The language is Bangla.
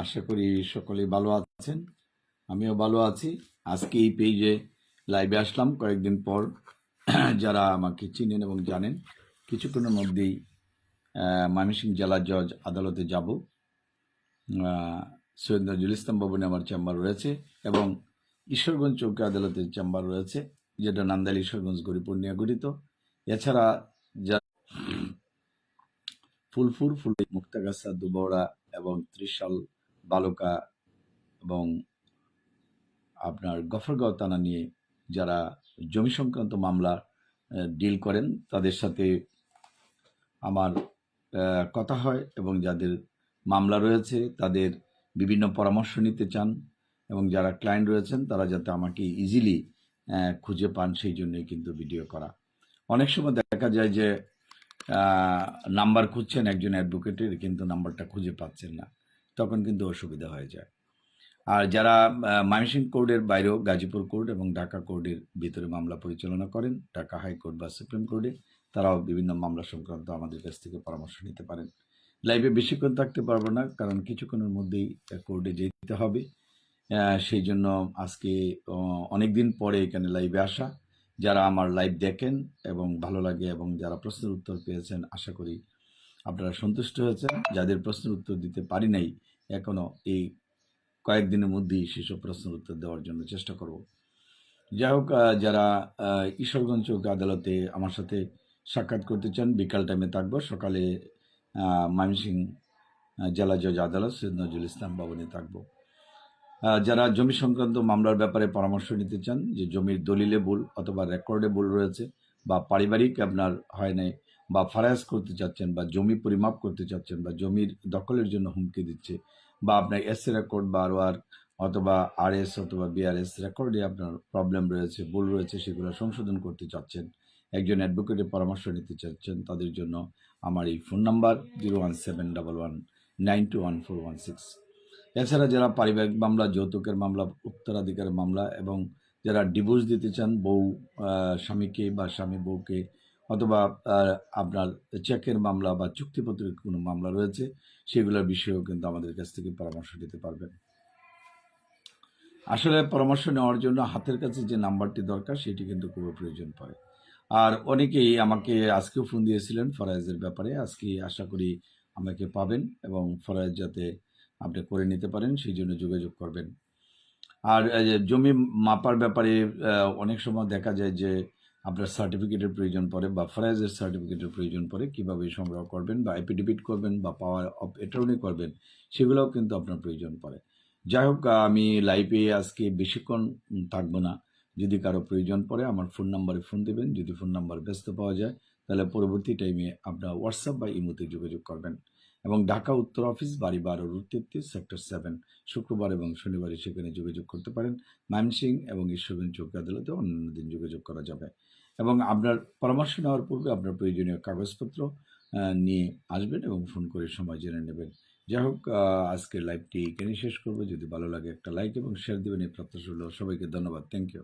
আশা করি সকলেই ভালো আছেন। আমিও ভালো আছি। আজকে এই পেজে লাইভে আসলাম। কয়েকদিন পর যারা আমাকে চিনেন এবং জানেন, কিছুক্ষণের মধ্যেই ময়মনসিংহ জেলা জজ আদালতে যাব। সৈয়দ ইসলাম ভবনে আমার চেম্বার রয়েছে এবং ঈশ্বরগঞ্জ চৌকি আদালতের চেম্বার রয়েছে, যেটা নান্দাইল ঈশ্বরগঞ্জ গরিপুর নিয়ে গঠিত। এছাড়া যা ফুলফুর ফুল মুক্তাগাছা দুবড়া এবং ত্রিশাল বালুকা এবং আপনার গফরগাঁও থানা নিয়ে যারা জমি সংক্রান্ত মামলা ডিল করেন, তাদের সাথে আমার কথা হয় এবং যাদের মামলা রয়েছে, তাদের বিভিন্ন পরামর্শ নিতে চান এবং যারা ক্লায়েন্ট রয়েছেন, তারা যাতে আমাকে ইজিলি খুঁজে পান, সেই জন্যই কিন্তু ভিডিও করা। অনেক সময় দেখা যায় যে নাম্বার খুঁজছেন একজন অ্যাডভোকেটের কিন্তু নাম্বারটা খুঁজে পাচ্ছেন না। তখন কিন্তু অসুবিধা হয়ে যায়। আর যারা ময়মনসিংহ কোর্টের বাইরেও গাজীপুর কোর্ট এবং ঢাকা কোর্টের ভিতরে মামলা পরিচালনা করেন, ঢাকা হাইকোর্ট বা সুপ্রিম কোর্টে, তারাও বিভিন্ন মামলা সংক্রান্ত আমাদের কাছ থেকে পরামর্শ নিতে পারেন। লাইভে বেশিক্ষণ থাকতে পারব না, কারণ কিছুক্ষণের মধ্যেই কোর্টে যেতে হবে। সেই জন্য আজকে অনেক দিন পরে এখানে লাইভে আসা। যারা আমার লাইভ দেখেন এবং ভালো লাগে এবং যারা প্রশ্নের উত্তর পেয়েছেন আশা করি আপনারা সন্তুষ্ট হয়েছেন। যাদের প্রশ্নের উত্তর দিতে পারি নাই এখনও এই কয়েকদিনের মধ্যেই সেসব প্রশ্নের উত্তর দেওয়ার জন্য চেষ্টা করব। যাই হোক যারা ঈশ্বরগঞ্জ চৌক আদালতে আমার সাথে সাক্ষাৎ করতে চান বিকাল টাইমে থাকব। সকালে আহ, ময়মনসিংহ জেলা জজ আদালত সৈয়দ নজরুল ইসলাম ভবনে থাকব। যারা জমি সংক্রান্ত মামলার ব্যাপারে পরামর্শ নিতে চান, যে জমির দলিলে ভুল অথবা রেকর্ডে ভুল রয়েছে বা পারিবারিক আপনার হয় নাই বা ফারায়াজ করতে চাচ্ছেন বা জমি পরিমাপ করতে চাচ্ছেন বা জমির দখলের জন্য হুমকি দিচ্ছে বা আপনার এস রেকর্ড বা আর অথবা আর এস অথবা বিআরএস রেকর্ডে আপনার প্রবলেম রয়েছে, ভুল রয়েছে, সেগুলো সংশোধন করতে চাচ্ছেন, একজন অ্যাডভোকেটের পরামর্শ নিতে চাচ্ছেন, তাদের জন্য আমার এই phone number zero one seven double one nine two one four one six এছাড়া যারা পারিবারিক মামলা, যৌতুকের মামলা, উত্তরাধিকারের মামলা এবং যারা ডিভোর্স দিতে চান, বউ স্বামীকে বা স্বামী বউকে অথবা আপনার চেকের মামলা বা চুক্তিপত্রের কোনো মামলা রয়েছে, সেগুলোর বিষয়েও কিন্তু আমাদের কাছ থেকে পরামর্শ নিতে পারবেন। আসলে পরামর্শ নেওয়ার জন্য হাতের কাছে যে নাম্বারটি দরকার, সেটি কিন্তু খুবই প্রয়োজন পড়ে। আর অনেকেই আমাকে আজকেও ফোন দিয়েছিলেন ফরায়েজের ব্যাপারে। আজকে আশা করি আমাকে পাবেন এবং ফরায়েজ যাতে আপনি করে নিতে পারেন, সেই জন্য যোগাযোগ করবেন। আর জমি মাপার ব্যাপারে অনেক সময় দেখা যায় যে আপনার সার্টিফিকেটের প্রয়োজন পড়ে বা ফরাইজের সার্টিফিকেটের প্রয়োজন পড়ে, কীভাবে সংগ্রহ করবেন বা এপিডিপিট করবেন বা পাওয়ার অফ অ্যাটর্নি করবেন, সেগুলোও কিন্তু আপনার প্রয়োজন পড়ে। যাই হোক, আমি লাইভে আজকে বেশিক্ষণ থাকব না। যদি কারও প্রয়োজন পড়ে, আমার ফোন নাম্বারে ফোন দেবেন। যদি ফোন নাম্বার ব্যস্ত পাওয়া যায়, তাহলে পরবর্তী টাইমে আপনার হোয়াটসঅ্যাপ বা ইমোতে যোগাযোগ করবেন। এবং ঢাকা উত্তর অফিস বাড়ি বারো রুট তেত্রিশ সেক্টর সেভেন শুক্রবার এবং শনিবারে সেখানে যোগাযোগ করতে পারেন ময়মনসিং এবং ঈশ্বরগঞ্জ চৌকি আদালতে অন্যান্য দিন যোগাযোগ করা যাবে। এবং আপনার পরামর্শ নেওয়ার পূর্বে আপনার প্রয়োজনীয় কাগজপত্র নিয়ে আসবেন এবং ফোন করে সময় জেনে নেবেন। যাই হোক আজকের লাইভটি এখানেই শেষ করব। যদি ভালো লাগে একটা লাইক এবং শেয়ার দেবেন, এই প্রত্যাশা হলো সবাইকে। ধন্যবাদ। Thank you